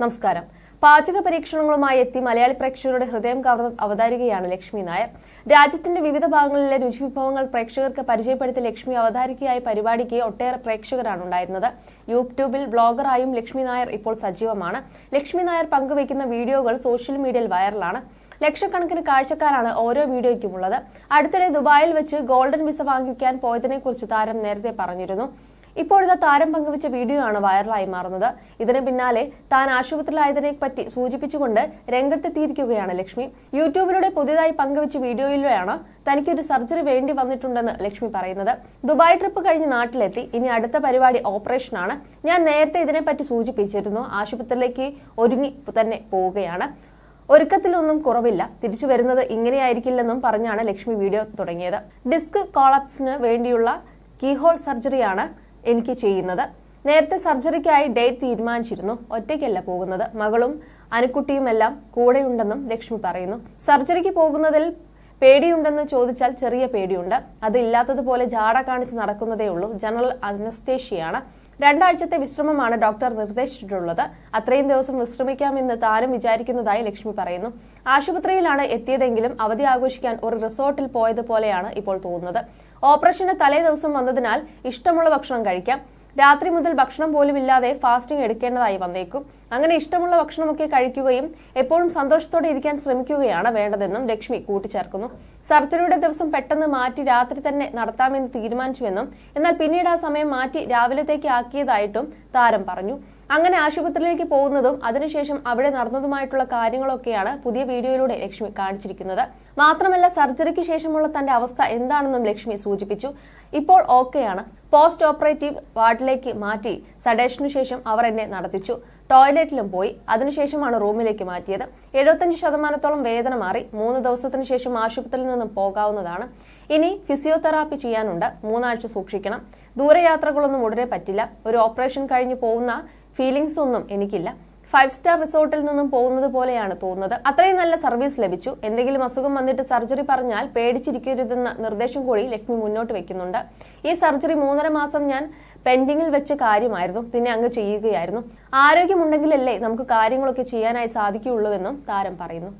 നമസ്കാരം. പാചക പരീക്ഷണങ്ങളുമായി എത്തി മലയാളി പ്രേക്ഷകരുടെ ഹൃദയം കവർന്ന അവതാരികയാണ് ലക്ഷ്മി നായർ. രാജ്യത്തിന്റെ വിവിധ ഭാഗങ്ങളിലെ രുചി വിഭവങ്ങൾ പ്രേക്ഷകർക്ക് പരിചയപ്പെടുത്തിയ ലക്ഷ്മി അവതാരികയായ പരിപാടിക്ക് ഒട്ടേറെ പ്രേക്ഷകരാണ് ഉണ്ടായിരുന്നത്. യൂട്യൂബിൽ ബ്ലോഗറായും ലക്ഷ്മി നായർ ഇപ്പോൾ സജീവമാണ്. ലക്ഷ്മി നായർ പങ്കുവയ്ക്കുന്ന വീഡിയോകൾ സോഷ്യൽ മീഡിയയിൽ വൈറലാണ്. ലക്ഷക്കണക്കിന് കാഴ്ചക്കാരാണ് ഓരോ വീഡിയോയ്ക്കും ഉള്ളത്. അടുത്തിടെ ദുബായിൽ വെച്ച് ഗോൾഡൻ വിസ വാങ്ങിക്കാൻ പോയതിനെക്കുറിച്ച് താരം നേരത്തെ പറഞ്ഞിരുന്നു. ഇപ്പോഴത്തെ താരം പങ്കുവച്ച വീഡിയോ ആണ് വൈറലായി മാറുന്നത്. ഇതിന് പിന്നാലെ താൻ ആശുപത്രിയിലായതിനെ പറ്റി സൂചിപ്പിച്ചുകൊണ്ട് രംഗത്തെത്തിയിരിക്കുകയാണ് ലക്ഷ്മി. യൂട്യൂബിലൂടെ പുതിയതായി പങ്കുവച്ച വീഡിയോയിലൂടെയാണ് തനിക്കൊരു സർജറി വേണ്ടി വന്നിട്ടുണ്ടെന്ന് ലക്ഷ്മി പറയുന്നത്. ദുബായ് ട്രിപ്പ് കഴിഞ്ഞ് നാട്ടിലെത്തി. ഇനി അടുത്ത പരിപാടി ഓപ്പറേഷനാണ്. ഞാൻ നേരത്തെ ഇതിനെപ്പറ്റി സൂചിപ്പിച്ചിരുന്നു. ആശുപത്രിയിലേക്ക് ഒരുങ്ങി തന്നെ പോവുകയാണ്. ഒരുക്കത്തിലൊന്നും കുറവില്ല. തിരിച്ചു വരുന്നത് ഇങ്ങനെയായിരിക്കില്ലെന്നും പറഞ്ഞാണ് ലക്ഷ്മി വീഡിയോ തുടങ്ങിയത്. ഡിസ്ക് കോളപ്സിന് വേണ്ടിയുള്ള കീഹോൾ സർജറിയാണ് എനിക്ക് ചെയ്യുന്നത്. നേരത്തെ സർജറിക്കായി ഡേറ്റ് തീരുമാനിച്ചിരുന്നു. ഒറ്റയ്ക്കല്ല പോകുന്നത്. മകളും അനുക്കുട്ടിയുമെല്ലാം കൂടെയുണ്ടെന്നും ലക്ഷ്മി പറയുന്നു. സർജറിക്ക് പോകുന്നതിൽ പേടിയുണ്ടെന്ന് ചോദിച്ചാൽ ചെറിയ പേടിയുണ്ട്. അത് ഇല്ലാത്തതുപോലെ ജാട കാണിച്ച് നടക്കുന്നതേ ഉള്ളൂ. ജനറൽ അനസ്തേഷ്യയാണ്. രണ്ടാഴ്ചത്തെ വിശ്രമമാണ് ഡോക്ടർ നിർദ്ദേശിച്ചിട്ടുള്ളത്. അത്രയും ദിവസം വിശ്രമിക്കാമെന്ന് താനും വിചാരിക്കുന്നതായി ലക്ഷ്മി പറയുന്നു. ആശുപത്രിയിലാണ് എത്തിയതെങ്കിലും അവധി ആഘോഷിക്കാൻ ഒരു റിസോർട്ടിൽ പോയതുപോലെയാണ് ഇപ്പോൾ തോന്നുന്നത്. ഓപ്പറേഷന് തലേ ദിവസം വന്നതിനാൽ ഇഷ്ടമുള്ള ഭക്ഷണം കഴിക്കാം. രാത്രി മുതൽ ഭക്ഷണം പോലും ഇല്ലാതെ ഫാസ്റ്റിംഗ് എടുക്കേണ്ടതായി വന്നേക്കും. അങ്ങനെ ഇഷ്ടമുള്ള ഭക്ഷണമൊക്കെ കഴിക്കുകയും എപ്പോഴും സന്തോഷത്തോടെ ഇരിക്കാൻ ശ്രമിക്കുകയാണ് വേണ്ടതെന്നും ലക്ഷ്മി കൂട്ടിച്ചേർക്കുന്നു. സർജറിയുടെ ദിവസം പെട്ടെന്ന് മാറ്റി രാത്രി തന്നെ നടത്താമെന്ന് തീരുമാനിച്ചുവെന്നും എന്നാൽ പിന്നീട് ആ സമയം മാറ്റി രാവിലത്തേക്ക് ആക്കിയതായിട്ടും താരം പറഞ്ഞു. അങ്ങനെ ആശുപത്രിയിലേക്ക് പോകുന്നതും അതിനുശേഷം അവിടെ നടന്നതുമായിട്ടുള്ള കാര്യങ്ങളൊക്കെയാണ് പുതിയ വീഡിയോയിലൂടെ ലക്ഷ്മി കാണിച്ചിരിക്കുന്നത്. മാത്രമല്ല സർജറിക്ക് ശേഷമുള്ള തന്റെ അവസ്ഥ എന്താണെന്നും ലക്ഷ്മി സൂചിപ്പിച്ചു. ഇപ്പോൾ ഓക്കെയാണ്. പോസ്റ്റ് ഓപ്പറേറ്റീവ് വാർഡിലേക്ക് മാറ്റി സഡേഷനു ശേഷം അവർ എന്നെ നടത്തിച്ചു. ടോയ്ലറ്റിലും പോയി. അതിനുശേഷമാണ് റൂമിലേക്ക് മാറ്റിയത്. എഴുപത്തഞ്ച് ശതമാനത്തോളം വേദന മാറി മൂന്ന് ദിവസത്തിന് ശേഷം ആശുപത്രിയിൽ നിന്നും പോകാവുന്നതാണ്. ഇനി ഫിസിയോതെറാപ്പി ചെയ്യാനുണ്ട്. മൂന്നാഴ്ച സൂക്ഷിക്കണം. ദൂരയാത്രകളൊന്നും ഉടനെ പറ്റില്ല. ഒരു ഓപ്പറേഷൻ കഴിഞ്ഞ് പോകുന്ന ഫീലിംഗ്സ് ഒന്നും എനിക്കില്ല. ഫൈവ് സ്റ്റാർ റിസോർട്ടിൽ നിന്നും പോകുന്നത് പോലെയാണ് തോന്നുന്നത്. അത്രയും നല്ല സർവീസ് ലഭിച്ചു. എന്തെങ്കിലും അസുഖം വന്നിട്ട് സർജറി പറഞ്ഞാൽ പേടിച്ചിരിക്കരുതെന്ന നിർദ്ദേശം കൂടി ലക്ഷ്മി മുന്നോട്ട് വെക്കുന്നുണ്ട്. ഈ സർജറി മൂന്നര മാസം ഞാൻ പെൻഡിങ്ങിൽ വെച്ച കാര്യമായിരുന്നു. പിന്നെ അങ്ങ് ചെയ്യുകയായിരുന്നു. ആരോഗ്യമുണ്ടെങ്കിലല്ലേ നമുക്ക് കാര്യങ്ങളൊക്കെ ചെയ്യാനായി സാധിക്കുകയുള്ളൂവെന്നും താരം പറയുന്നു.